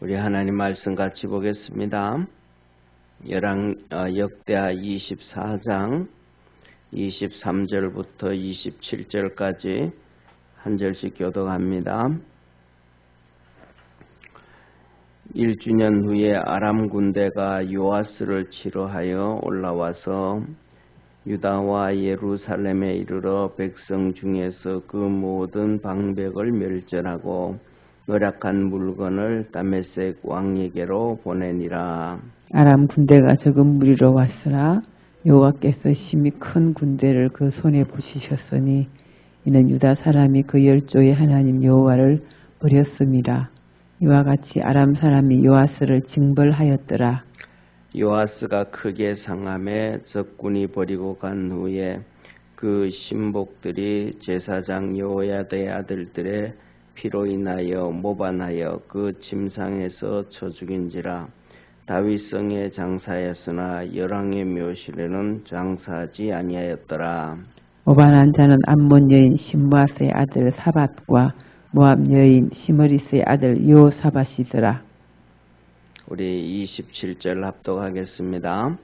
우리 하나님 말씀 같이 보겠습니다. 열왕 어, 역대하 24장 23절부터 27절까지 한 절씩 교독합니다. 1주년 후에 아람 군대가 요아스를 치러하여 올라와서 유다와 예루살렘에 이르러 백성 중에서 그 모든 방백을 멸절하고 노력한 물건을 다메섹 왕에게로 보내니라. 아람 군대가 적은 무리로 왔으나 여호와께서 심히 큰 군대를 그 손에 붙이셨으니 이는 유다 사람이 그 열조의 하나님 여호와를 버렸습니다. 이와 같이 아람 사람이 요아스를 징벌하였더라. 요아스가 크게 상함에 적군이 버리고 간 후에 그 신복들이 제사장 여호야다의 아들들의 피로 인하여 모반하여 그 침상에서 쳐 죽인지라 다윗성에 장사했으나 열왕의 묘실에는 장사하지 아니하였더라. 모반한 자는 암몬 여인 신무아스의 아들 사밧과 모압 여인 시머리스의 아들 요사밧이더라. 우리 27절 합독하겠습니다.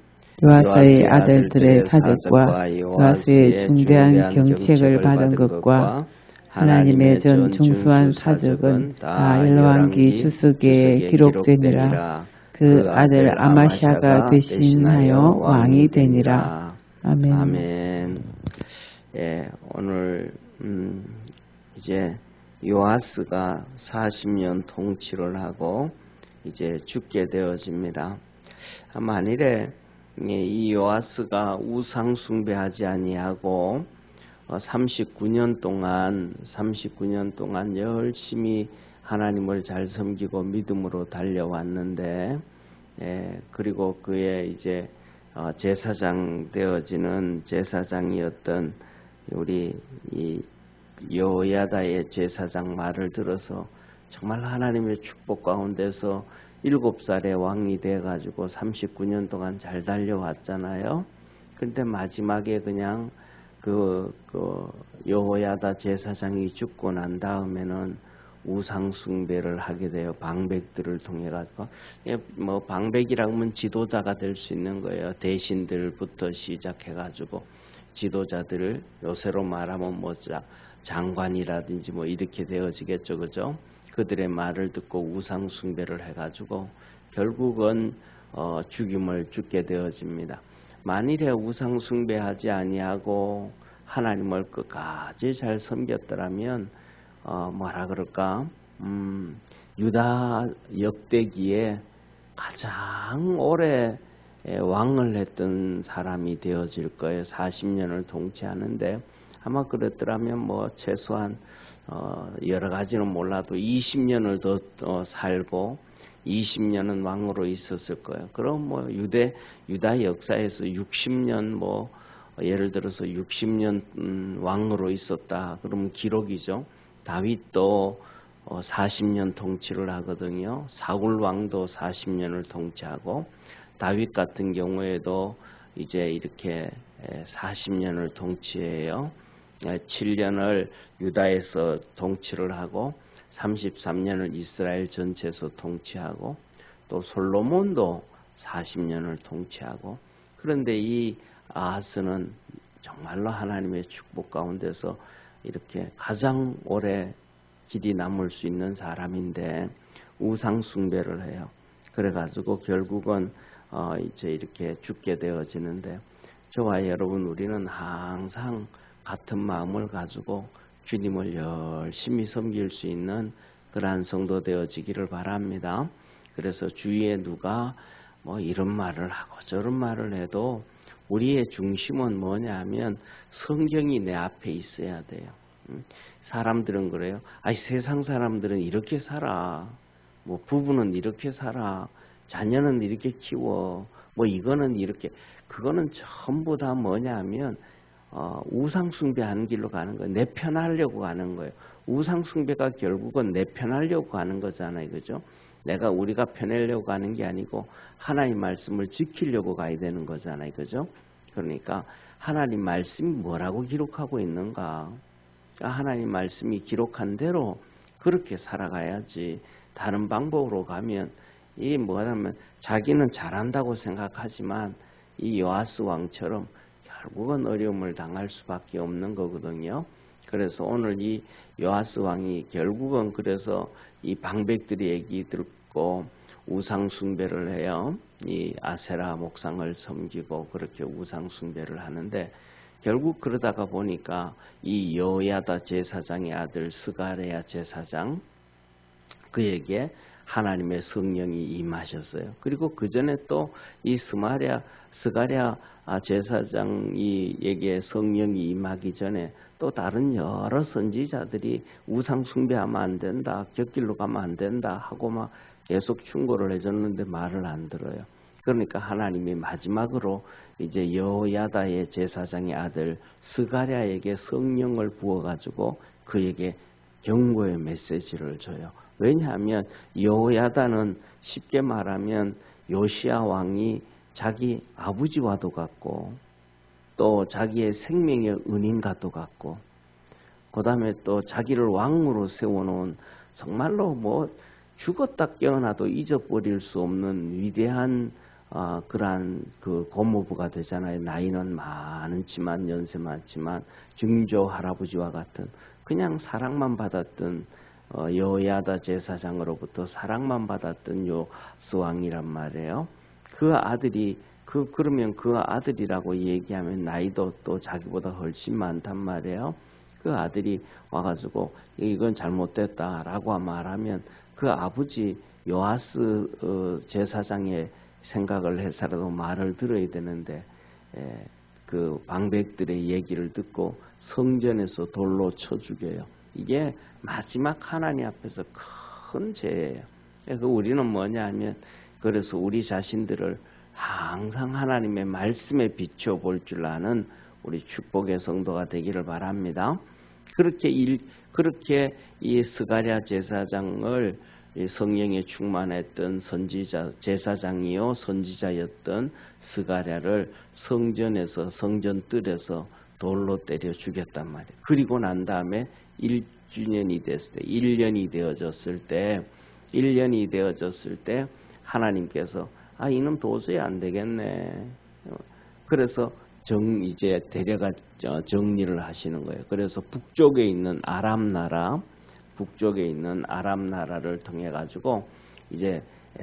요아스의 아들들의 사적과 요아스의 중대한 경책을 받은 것과 하나님의 전 중수한 사적은 다 열왕기 주석에 기록되니라. 그 아들 아마샤가 대신하여 왕이 되니라. 아멘. 아멘. 예, 오늘 음, 이제 요아스가 40년 통치를 하고 이제 죽게 되어집니다. 만일에 이 요아스가 우상 숭배하지 아니하고 39년 동안 39년 동안 열심히 하나님을 잘 섬기고 믿음으로 달려왔는데 예, 그리고 그의 이제 어, 제사장 되어지는 제사장이었던 우리 이 여야다의 제사장 말을 들어서 정말 하나님의 축복 가운데서 일곱 살에 왕이 돼가지고 39년 동안 잘 달려왔잖아요. 근데 마지막에 그냥 그, 그 여호야다 제사장이 죽고 난 다음에는 우상 숭배를 하게 되어 방백들을 통해 가지고 예, 뭐 방백이라고 하면 지도자가 될 수 있는 거예요. 대신들부터 시작해 가지고 지도자들을 요새로 말하면 뭐 장관이라든지 뭐 이렇게 되어지겠죠, 그죠? 그들의 말을 듣고 우상 숭배를 해 가지고 결국은 어, 죽임을 죽게 되어집니다. 만일에 우상 숭배하지 아니하고 하나님을 끝까지 잘 섬겼더라면 어, 뭐라 그럴까? 음, 유다 역대기에 가장 오래 왕을 했던 사람이 되어질 거예요. 40년을 통치하는데 아마 그랬더라면 뭐 최소한 어, 여러 가지는 몰라도 20년을 더 어, 살고 20년은 왕으로 있었을 거예요. 그럼 뭐 유대 유다 역사에서 60년 뭐 예를 들어서 60년 음, 왕으로 있었다. 그러면 기록이죠. 다윗도 어, 40년 통치를 하거든요. 사울 왕도 40년을 통치하고 다윗 같은 경우에도 이제 이렇게 40년을 통치해요. 7년을 유다에서 통치를 하고 33년을 이스라엘 전체에서 통치하고 또 솔로몬도 40년을 통치하고 그런데 이 아하스는 정말로 하나님의 축복 가운데서 이렇게 가장 오래 길이 남을 수 있는 사람인데 우상 숭배를 해요. 그래가지고 결국은 어 이제 이렇게 죽게 되어지는데 저와 여러분 우리는 항상 같은 마음을 가지고 주님을 열심히 섬길 수 있는 그러한 성도 되어지기를 바랍니다. 그래서 주위에 누가 뭐 이런 말을 하고 저런 말을 해도 우리의 중심은 뭐냐면 성경이 내 앞에 있어야 돼요. 음, 사람들은 그래요. 아니 세상 사람들은 이렇게 살아. 뭐 부부는 이렇게 살아. 자녀는 이렇게 키워. 뭐 이거는 이렇게 그거는 전부 다 뭐냐면 어, 우상숭배하는 길로 가는 거예요. 내 편하려고 가는 거예요. 우상숭배가 결국은 내 편하려고 가는 거잖아요. 그죠? 내가 우리가 편하려고 가는 게 아니고 하나님 말씀을 지키려고 가야 되는 거잖아요. 그죠? 그러니까 하나님 말씀이 뭐라고 기록하고 있는가? 그러니까 하나님 말씀이 기록한 대로 그렇게 살아가야지 다른 방법으로 가면 이 뭐냐면 자기는 잘한다고 생각하지만 이 요아스 왕처럼 결국은 어려움을 당할 수밖에 없는 거거든요. 그래서 오늘 이 요아스 왕이 결국은 그래서 이 방백들의 얘기 듣고 우상 숭배를 해요. 이 아세라 목상을 섬기고 그렇게 우상 숭배를 하는데 결국 그러다가 보니까 이 여야다 제사장의 아들 스가랴 제사장 그에게 하나님의 성령이 임하셨어요. 그리고 그 전에 또 이 스마랴 스가랴 제사장이에게 성령이 임하기 전에 또 다른 여러 선지자들이 우상 숭배하면 안 된다, 곁길로 가면 안 된다 하고 막 계속 충고를 해줬는데 말을 안 들어요. 그러니까 하나님이 마지막으로 이제 여야다의 제사장의 아들 스가랴에게 성령을 부어가지고 그에게 경고의 메시지를 줘요. 왜냐하면 여야다는 쉽게 말하면 요시아 왕이 자기 아버지와도 같고 또 자기의 생명의 은인과도 같고 그 다음에 또 자기를 왕으로 세워놓은 정말로 뭐 죽었다 깨어나도 잊어버릴 수 없는 위대한 어, 그러한 그 고모부가 되잖아요. 나이는 많지만 연세 많지만 중조 할아버지와 같은 그냥 사랑만 받았던 어, 여야다 제사장으로부터 사랑만 받았던 요스왕이란 말이에요. 그 아들이 그 그러면 그 아들이라고 얘기하면 나이도 또 자기보다 훨씬 많단 말이에요. 그 아들이 와가지고 이건 잘못됐다라고 말하면 그 아버지 요아스 어, 제사장의 생각을 해서라도 말을 들어야 되는데 에, 그 방백들의 얘기를 듣고 성전에서 돌로 쳐 죽여요. 이게 마지막 하나님 앞에서 큰 죄예요. 그 우리는 뭐냐 하면 그래서 우리 자신들을 항상 하나님의 말씀에 비춰 볼줄 아는 우리 축복의 성도가 되기를 바랍니다. 그렇게 일, 그렇게 이 스가랴 제사장을 성령에 충만했던 선지자 제사장이요 선지자였던 스가랴를 성전에서 성전 뜰에서 돌로 때려 죽였단 말이에요. 그리고 난 다음에 1주년이 됐을 때, 1년이 되어졌을 때, 1년이 되어졌을 때 하나님께서 아 이놈 도저히 안 되겠네. 그래서 정 이제 데려가 정리를 하시는 거예요. 그래서 북쪽에 있는 아람 나라, 북쪽에 있는 아람 나라를 통해 가지고 이제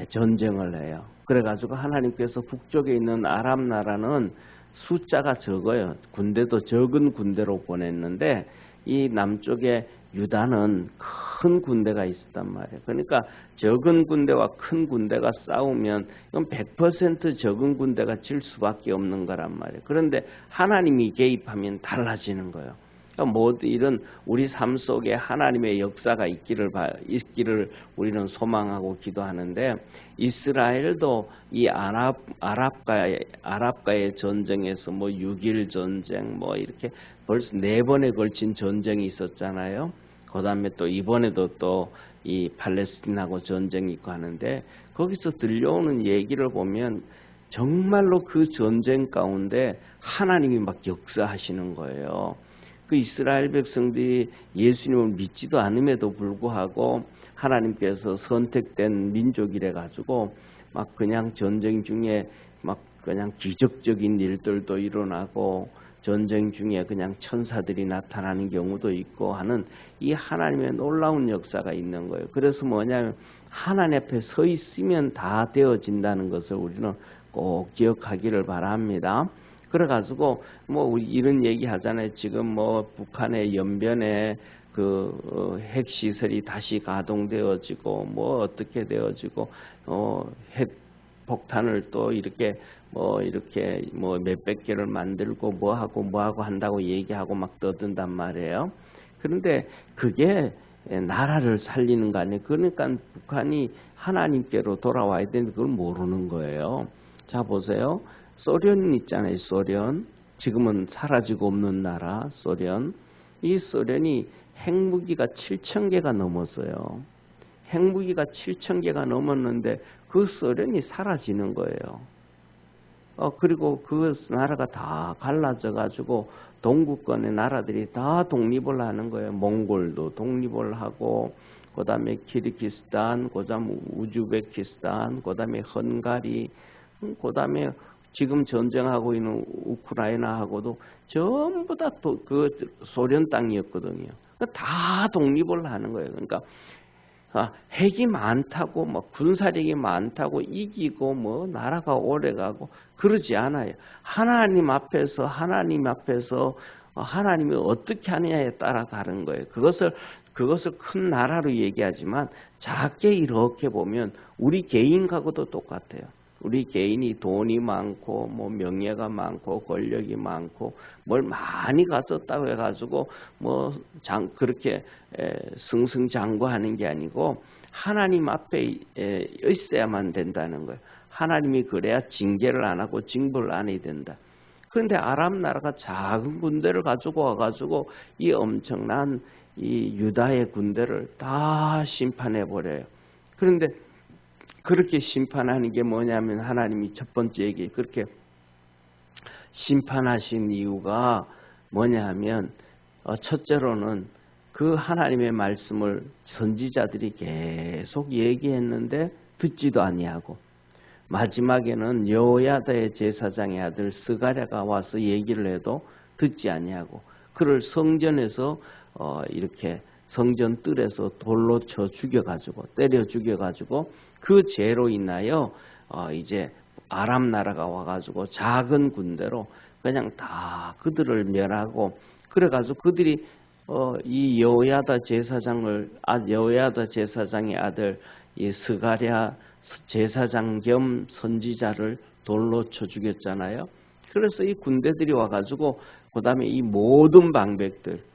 전쟁을 해요. 그래 가지고 하나님께서 북쪽에 있는 아람 나라는 숫자가 적어요. 군대도 적은 군대로 보냈는데 이 남쪽에 유다는 큰 군대가 있었단 말이에요. 그러니까 적은 군대와 큰 군대가 싸우면 이건 100% 적은 군대가 질 수밖에 없는 거란 말이에요. 그런데 하나님이 개입하면 달라지는 거예요. 그러니까 모두 이런 우리 삶 속에 하나님의 역사가 있기를 있기를 우리는 소망하고 기도하는데 이스라엘도 이 아랍 아랍과의 아랍과의 전쟁에서 뭐 6일 전쟁 뭐 이렇게 벌써 네 번에 걸친 전쟁이 있었잖아요. 그다음에 또 이번에도 또 이 팔레스틴하고 전쟁이 있고 하는데 거기서 들려오는 얘기를 보면 정말로 그 전쟁 가운데 하나님이 막 역사하시는 거예요. 그 이스라엘 백성들이 예수님을 믿지도 않음에도 불구하고 하나님께서 선택된 민족이래 가지고 막 그냥 전쟁 중에 막 그냥 기적적인 일들도 일어나고 전쟁 중에 그냥 천사들이 나타나는 경우도 있고 하는 이 하나님의 놀라운 역사가 있는 거예요. 그래서 뭐냐면 하나님 앞에 서 있으면 다 되어진다는 것을 우리는 꼭 기억하기를 바랍니다. 그래가지고 뭐 이런 얘기 하잖아요. 지금 뭐 북한의 연변에 그 어, 핵시설이 다시 가동되어지고 뭐 어떻게 되어지고 어 핵 폭탄을 또 이렇게 뭐 이렇게 뭐 몇백 개를 만들고 뭐 하고 뭐 하고 한다고 얘기하고 막 떠든단 말이에요. 그런데 그게 나라를 살리는 거 아니에요. 그러니까 북한이 하나님께로 돌아와야 되는데 그걸 모르는 거예요. 자 보세요. 소련 있잖아요. 소련. 지금은 사라지고 없는 나라 소련. 이 소련이 핵무기가 7천 개가 넘었어요. 핵무기가 7천 개가 넘었는데 그 소련이 사라지는 거예요. 어, 그리고 그 나라가 다 갈라져 가지고 동구권의 나라들이 다 독립을 하는 거예요. 몽골도 독립을 하고 그다음에 키르기스탄, 그다음 우즈베키스탄, 그다음에 헝가리, 음, 그다음에 지금 전쟁하고 있는 우크라이나하고도 전부 다 그 소련 땅이었거든요. 다 독립을 하는 거예요. 그러니까 아, 핵이 많다고 뭐 군사력이 많다고 이기고 뭐 나라가 오래가고 그러지 않아요. 하나님 앞에서 하나님 앞에서 하나님이 어떻게 하느냐에 따라 다른 거예요. 그것을 그것을 큰 나라로 얘기하지만 작게 이렇게 보면 우리 개인하고도 똑같아요. 우리 개인이 돈이 많고 뭐 명예가 많고 권력이 많고 뭘 많이 가졌다고 해가지고 뭐 장 그렇게 에, 승승장구하는 게 아니고 하나님 앞에 에, 있어야만 된다는 거예요. 하나님이 그래야 징계를 안 하고 징벌을 안 해야 된다. 그런데 아람 나라가 작은 군대를 가지고 와가지고 이 엄청난 이 유다의 군대를 다 심판해 버려요. 그런데 그렇게 심판하는 게 뭐냐면 하나님이 첫 번째 얘기 그렇게 심판하신 이유가 뭐냐 하면 어, 첫째로는 그 하나님의 말씀을 선지자들이 계속 얘기했는데 듣지도 아니하고 마지막에는 여호야다의 제사장의 아들 스가랴가 와서 얘기를 해도 듣지 아니하고 그를 성전에서 어 이렇게 성전 뜰에서 돌로 쳐 죽여가지고 때려 죽여가지고 그 죄로 인하여 어 이제 아람 나라가 와가지고 작은 군대로 그냥 다 그들을 멸하고 그래가지고 그들이 어, 이 여호야다 제사장을 아 여호야다 제사장의 아들 이 스가랴 제사장 겸 선지자를 돌로 쳐 죽였잖아요. 그래서 이 군대들이 와가지고 그 다음에 이 모든 방백들 어,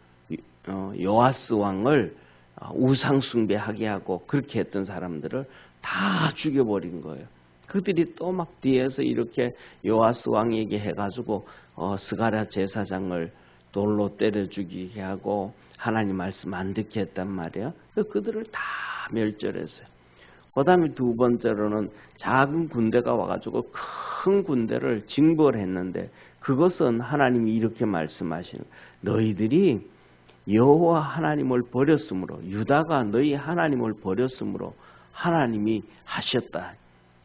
요아스 왕을 어, 우상 숭배하게 하고 그렇게 했던 사람들을 다 죽여버린 거예요. 그들이 또 막 뒤에서 이렇게 요아스 왕에게 해가지고 어, 스가랴 제사장을 돌로 때려 죽이게 하고 하나님 말씀 안 듣게 했단 말이에요. 그들을 다 멸절했어요. 그 다음에 두 번째로는 작은 군대가 와가지고 큰 군대를 징벌했는데 그것은 하나님이 이렇게 말씀하시는 너희들이 여호와 하나님을 버렸으므로 유다가 너희 하나님을 버렸으므로 하나님이 하셨다.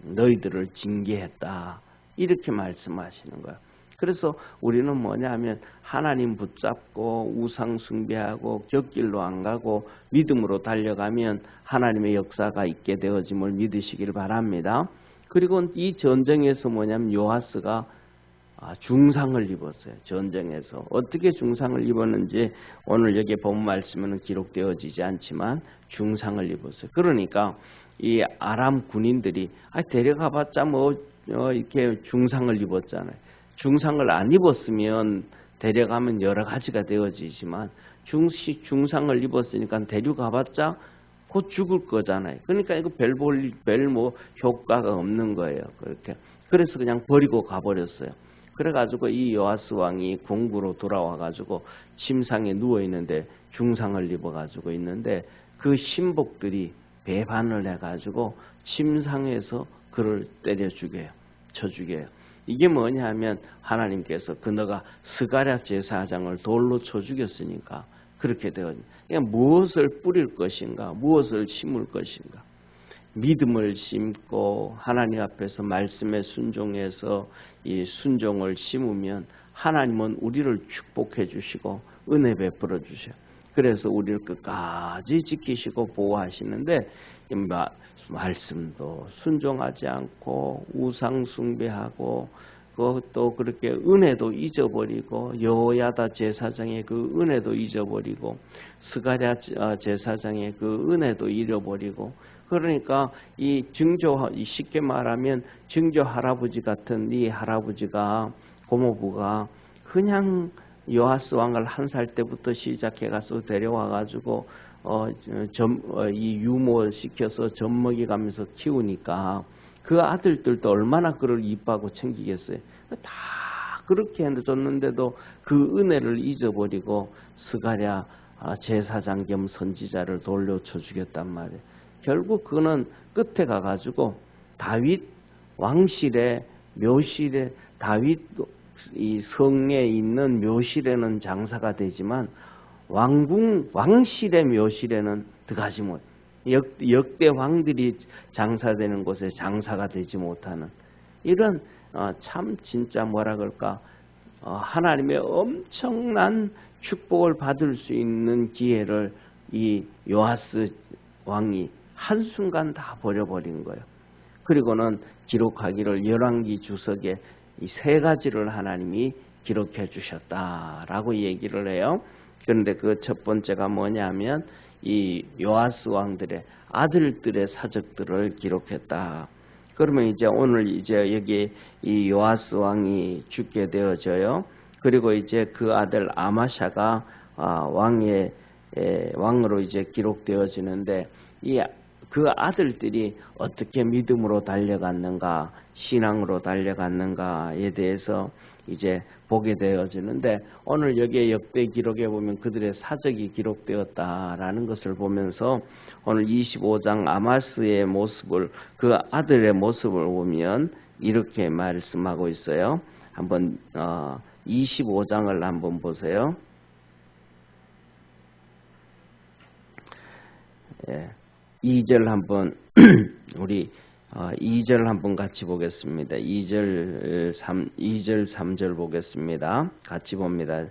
너희들을 징계했다. 이렇게 말씀하시는 거예요. 그래서 우리는 뭐냐면 하나님 붙잡고 우상 숭배하고 곁길로 안 가고 믿음으로 달려가면 하나님의 역사가 있게 되어짐을 믿으시길 바랍니다. 그리고 이 전쟁에서 뭐냐면 요하스가 아, 중상을 입었어요. 전쟁에서 어떻게 중상을 입었는지 오늘 여기 본 말씀에는 기록되어지지 않지만 중상을 입었어요. 그러니까 이 아람 군인들이 아, 데려가봤자 뭐 어, 이렇게 중상을 입었잖아요. 중상을 안 입었으면 데려가면 여러 가지가 되어지지만 중시 중상을 입었으니까 데려가봤자 곧 죽을 거잖아요. 그러니까 이거 별볼 별뭐 효과가 없는 거예요. 그렇게 그래서 그냥 버리고 가버렸어요. 그래가지고 이 요아스 왕이 궁구로 돌아와가지고 침상에 누워 있는데 중상을 입어가지고 있는데 그 신복들이 배반을 해가지고 침상에서 그를 때려 죽여요. 쳐 죽여요. 이게 뭐냐 하면 하나님께서 그너가 스가랴 제사장을 돌로 쳐 죽였으니까 그렇게 되거든요. 그러니까 무엇을 뿌릴 것인가, 무엇을 심을 것인가. 믿음을 심고 하나님 앞에서 말씀에 순종해서 이 순종을 심으면 하나님은 우리를 축복해 주시고 은혜 베풀어 주셔요. 그래서 우리를 끝까지 지키시고 보호하시는데 말씀도 순종하지 않고 우상 숭배하고 그것도 그렇게 은혜도 잊어버리고 여호야다 제사장의 그 은혜도 잊어버리고 스가랴 제사장의 그 은혜도 잃어버리고 그러니까 이 증조 쉽게 말하면 증조 할아버지 같은 이 할아버지가 고모부가 그냥 요하스 왕을 한 살 때부터 시작해 가서 데려와 가지고 어, 점, 어, 이 유모 시켜서 젖먹이 가면서 키우니까 그 아들들도 얼마나 그를 이뻐하고 챙기겠어요. 다 그렇게 해줬는데도 그 은혜를 잊어버리고 스가랴 아, 제사장 겸 선지자를 돌려쳐 주겠단 말이에요. 결국 그는 끝에 가가지고 다윗 왕실의 묘실에 다윗 이 성에 있는 묘실에는 장사가 되지만 왕궁 왕실의 묘실에는 들어가지 못. 역, 역대 왕들이 장사되는 곳에 장사가 되지 못하는 이런 어, 참 진짜 뭐라 그럴까 어, 하나님의 엄청난 축복을 받을 수 있는 기회를 이 요하스 왕이 한순간 다 버려버린 거예요. 그리고는 기록하기를 열왕기 주석에 이 세 가지를 하나님이 기록해 주셨다라고 얘기를 해요. 그런데 그 첫 번째가 뭐냐면 이 요아스 왕들의 아들들의 사적들을 기록했다. 그러면 이제 오늘 이제 여기 이 요아스 왕이 죽게 되어져요. 그리고 이제 그 아들 아마샤가 아, 왕의 왕으로 이제 기록되어지는데 이 그 아들들이 어떻게 믿음으로 달려갔는가, 신앙으로 달려갔는가에 대해서 이제 보게 되어지는데 오늘 여기에 역대 기록에 보면 그들의 사적이 기록되었다라는 것을 보면서 오늘 25장 아마스의 모습을 그 아들의 모습을 보면 이렇게 말씀하고 있어요. 한번 어, 25장을 한번 보세요. 예, 2절 한번 우리 어, 2절 한번 같이 보겠습니다. 2절 3 2절 3절 보겠습니다. 같이 봅니다.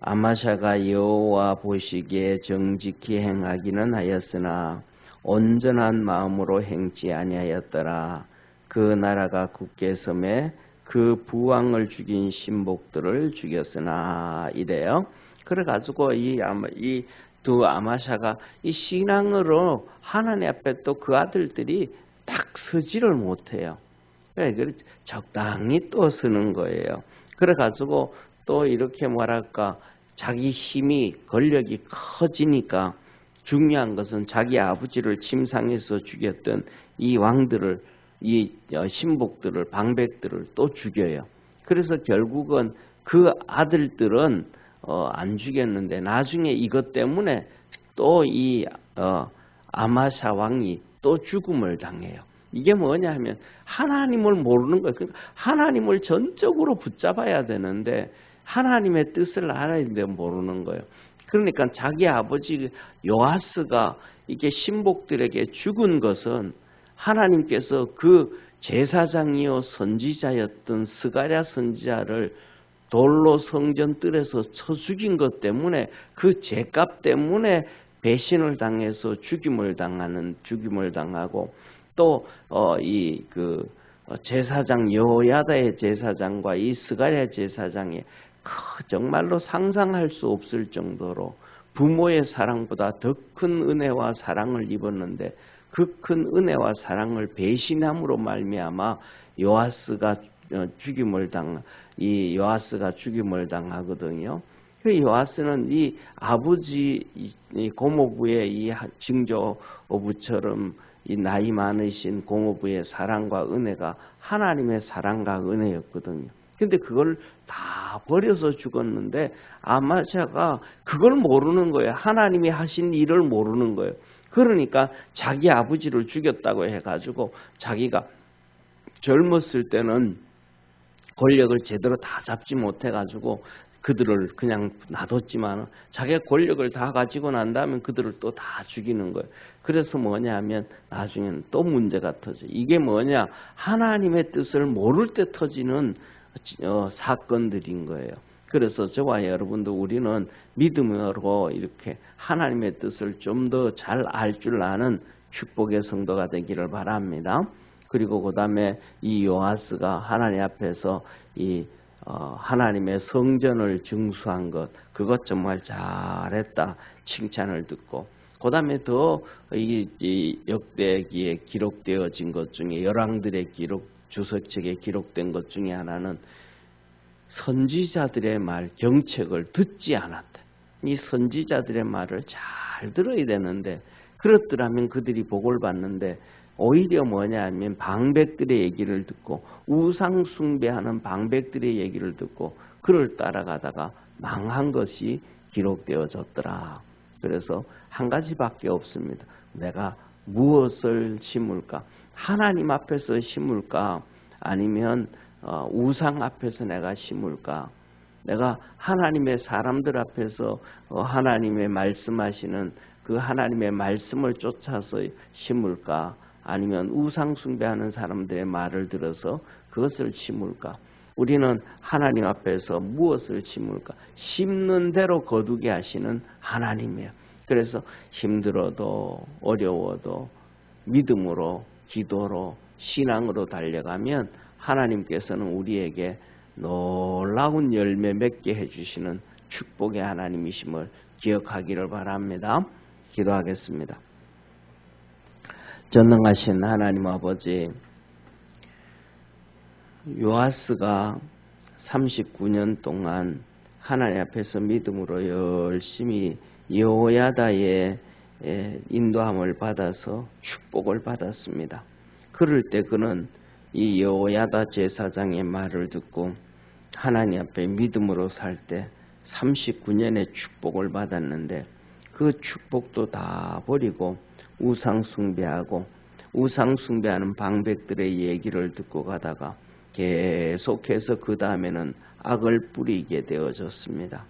아마샤가 여호와 보시기에 정직히 행하기는 하였으나 온전한 마음으로 행치 아니하였더라. 그 나라가 굳게 섬에 그 부왕을 죽인 신복들을 죽였으나 이래요. 그래 가지고 이 이 두 아마샤가 이 신앙으로 하나님 앞에 또 그 아들들이 딱 서지를 못해요. 적당히 또 쓰는 거예요. 그래 가지고 또 이렇게 뭐랄까 자기 힘이 권력이 커지니까 중요한 것은 자기 아버지를 침상에서 죽였던 이 왕들을 이 어, 신복들을 방백들을 또 죽여요. 그래서 결국은 그 아들들은 어, 안 죽였는데 나중에 이것 때문에 또이 어, 아마샤 왕이 또 죽음을 당해요. 이게 뭐냐 하면 하나님을 모르는 거예요. 그러니까 하나님을 전적으로 붙잡아야 되는데 하나님의 뜻을 알아야 되는데 모르는 거예요. 그러니까 자기 아버지 요아스가 이게 신복들에게 죽은 것은 하나님께서 그 제사장이요 선지자였던 스가랴 선지자를 돌로 성전 뜰에서 쳐 죽인 것 때문에 그 죄값 때문에 배신을 당해서 죽임을 당하는 죽임을 당하고 또어이그 제사장 여호야다의 제사장과 이 스가랴 제사장이 정말로 상상할 수 없을 정도로 부모의 사랑보다 더 큰 은혜와 사랑을 입었는데 그 큰 은혜와 사랑을 배신함으로 말미암아 요아스가 어, 죽임을 당 이 요아스가 죽임을 당하거든요. 그 요아스는 이 아버지 이 고모부의 이 징조부처럼 이 나이 많으신 고모부의 사랑과 은혜가 하나님의 사랑과 은혜였거든요. 근데 그걸 다 버려서 죽었는데 아마샤가 그걸 모르는 거예요. 하나님이 하신 일을 모르는 거예요. 그러니까 자기 아버지를 죽였다고 해가지고 자기가 젊었을 때는 권력을 제대로 다 잡지 못해가지고 그들을 그냥 놔뒀지만 자기가 권력을 다 가지고 난 다음에 그들을 또 다 죽이는 거예요. 그래서 뭐냐 하면 나중에는 또 문제가 터져. 이게 뭐냐? 하나님의 뜻을 모를 때 터지는 어, 사건들인 거예요. 그래서 저와 여러분도 우리는 믿음으로 이렇게 하나님의 뜻을 좀 더 잘 알 줄 아는 축복의 성도가 되기를 바랍니다. 그리고 그 다음에 이 요하스가 하나님 앞에서 이 어, 하나님의 성전을 증수한 것, 그것 정말 잘했다 칭찬을 듣고, 그 다음에 더 이, 이 역대기에 기록되어진 것 중에 열왕들의 기록, 주석책에 기록된 것 중에 하나는 선지자들의 말, 경책을 듣지 않았다. 이 선지자들의 말을 잘 들어야 되는데, 그렇더라면 그들이 복을 받는데 오히려 뭐냐 하면 방백들의 얘기를 듣고 우상 숭배하는 방백들의 얘기를 듣고 그를 따라가다가 망한 것이 기록되어졌더라. 그래서 한 가지밖에 없습니다. 내가 무엇을 심을까? 하나님 앞에서 심을까? 아니면 어, 우상 앞에서 내가 심을까? 내가 하나님의 사람들 앞에서 어, 하나님의 말씀하시는 그 하나님의 말씀을 쫓아서 심을까? 아니면 우상 숭배하는 사람들의 말을 들어서 그것을 심을까? 우리는 하나님 앞에서 무엇을 심을까? 심는 대로 거두게 하시는 하나님이에요. 그래서 힘들어도 어려워도 믿음으로 기도로 신앙으로 달려가면 하나님께서는 우리에게 놀라운 열매 맺게 해주시는 축복의 하나님이심을 기억하기를 바랍니다. 기도하겠습니다. 전능하신 하나님 아버지, 요아스가 39년 동안 하나님 앞에서 믿음으로 열심히 여호야다의 인도함을 받아서 축복을 받았습니다. 그럴 때 그는 이 여호야다 제사장의 말을 듣고 하나님 앞에 믿음으로 살 때 39년의 축복을 받았는데 그 축복도 다 버리고 우상 숭배하고 우상 숭배하는 방백들의 얘기를 듣고 가다가 계속해서 그 다음에는 악을 뿌리게 되어졌습니다.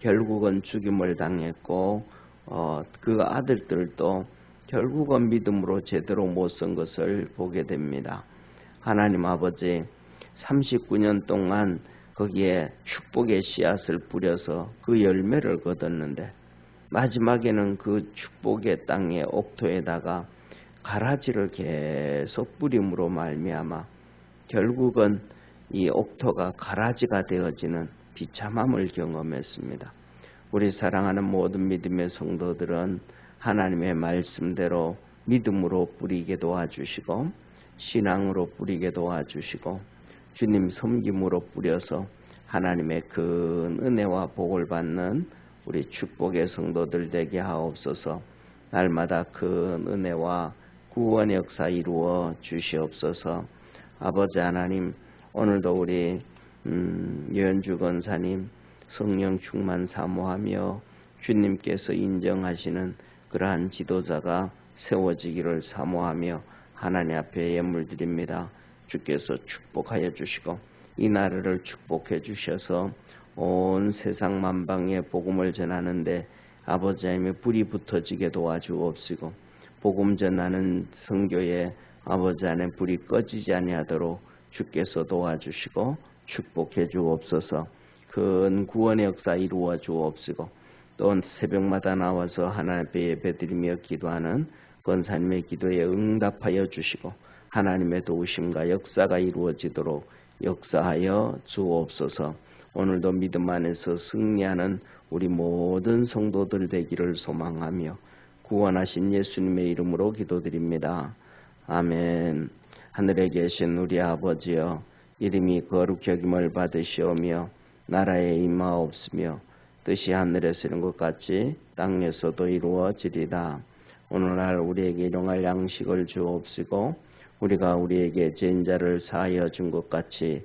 결국은 죽임을 당했고 어, 그 아들들도 결국은 믿음으로 제대로 못선 것을 보게 됩니다. 하나님 아버지 39년 동안 거기에 축복의 씨앗을 뿌려서 그 열매를 거뒀는데 마지막에는 그 축복의 땅의 옥토에다가 가라지를 계속 뿌림으로 말미암아 결국은 이 옥토가 가라지가 되어지는 비참함을 경험했습니다. 우리 사랑하는 모든 믿음의 성도들은 하나님의 말씀대로 믿음으로 뿌리게 도와주시고 신앙으로 뿌리게 도와주시고 주님 섬김으로 뿌려서 하나님의 큰 은혜와 복을 받는 우리 축복의 성도들 되게 하옵소서 날마다 큰 은혜와 구원 역사 이루어 주시옵소서 아버지 하나님 오늘도 우리 음, 유현주 권사님 성령 충만 사모하며 주님께서 인정하시는 그러한 지도자가 세워지기를 사모하며 하나님 앞에 예물 드립니다. 주께서 축복하여 주시고 이 나라를 축복해 주셔서 온 세상 만방에 복음을 전하는데 아버지 하나님의 불이 붙어지게 도와주옵시고 복음 전하는 성교에 아버지 안에 불이 꺼지지 아니하도록 주께서 도와주시고 축복해 주옵소서. 큰 구원의 역사 이루어 주옵시고 또 새벽마다 나와서 하나님 앞에 예배드리며 기도하는 권사님의 기도에 응답하여 주시고 하나님의 도우심과 역사가 이루어지도록 역사하여 주옵소서 오늘도 믿음 안에서 승리하는 우리 모든 성도들 되기를 소망하며 구원하신 예수님의 이름으로 기도드립니다. 아멘. 하늘에 계신 우리 아버지여 이름이 거룩히 여김을 받으시오며 나라에 임하옵으며 뜻이 하늘에서 이룬 것 같이 땅에서도 이루어지리다. 오늘날 우리에게 일용할 양식을 주옵시고 우리가 우리에게 죄인자를 사하여 준 것 같이